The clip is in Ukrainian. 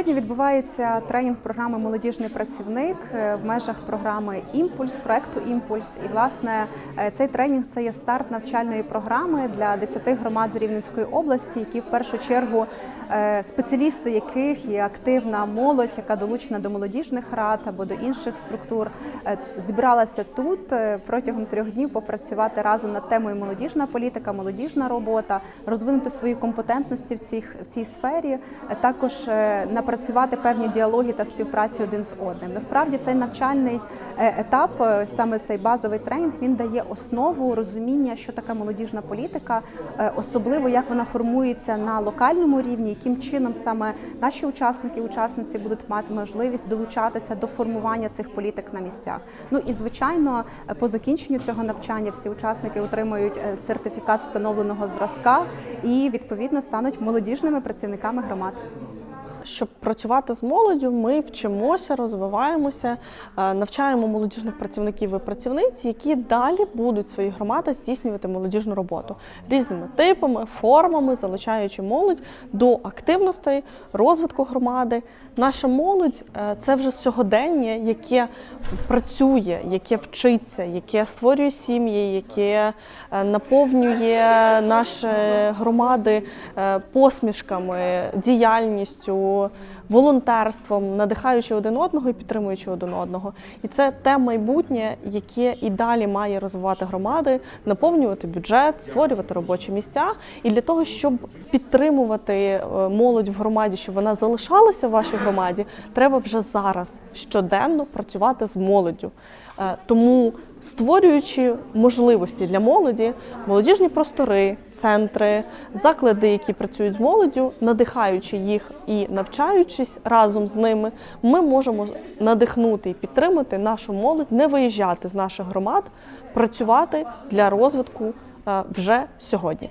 Сьогодні відбувається тренінг програми Молодіжний працівник е, в межах програми Імпульс, проекту Імпульс. І власне е, цей тренінг це є старт навчальної програми для 10 громад з Рівненської області, які в першу чергу спеціалісти яких є активна молодь, яка долучена до молодіжних рад або до інших структур, е, зібралася тут е, протягом трьох днів попрацювати разом над темою молодіжна політика, молодіжна робота, розвинути свої компетентності в цих в цій сфері, е, також е, напрацювати певні діалоги та співпрацю один з одним. Насправді цей навчальний е, етап, е, саме цей базовий тренінг, він дає основу розуміння, що таке молодіжна політика, е, особливо як вона формується на локальному рівні, яким чином саме наші учасники, учасниці будуть мати можливість долучатися до формування цих політик на місцях. Ну і звичайно, по закінченню цього навчання всі учасники отримують е, сертифікат встановленого зразка і відповідно стануть молодіжними працівниками громад. Щоб працювати з молоддю, ми вчимося, розвиваємося, е, навчаємо молодіжних працівників і працівниць, які далі будуть в своїх громадах здійснювати молодіжну роботу різними типами, формами, залучаючи молодь до активностей, розвитку громади. Наша молодь е, це вже сьогодення, яке працює, яке вчиться, яке створює сім'ї, яке е, наповнює наші громади посмішками, діяльністю, волонтерством, надихаючи один одного і підтримуючи один одного. І це те майбутнє, яке і далі має розвивати громади, наповнювати бюджет, створювати робочі місця. І для того, щоб підтримувати е, молодь в громаді, щоб вона залишалася в вашій громаді, треба вже зараз щоденно працювати з молоддю. Е, Тому створюючи можливості для молоді, молодіжні простори, центри, заклади, які працюють з молоддю, надихаючи їх і навчаючись разом з ними, ми можемо надихнути і підтримати нашу молодь, не виїжджати з наших громад, працювати для розвитку е, вже сьогодні.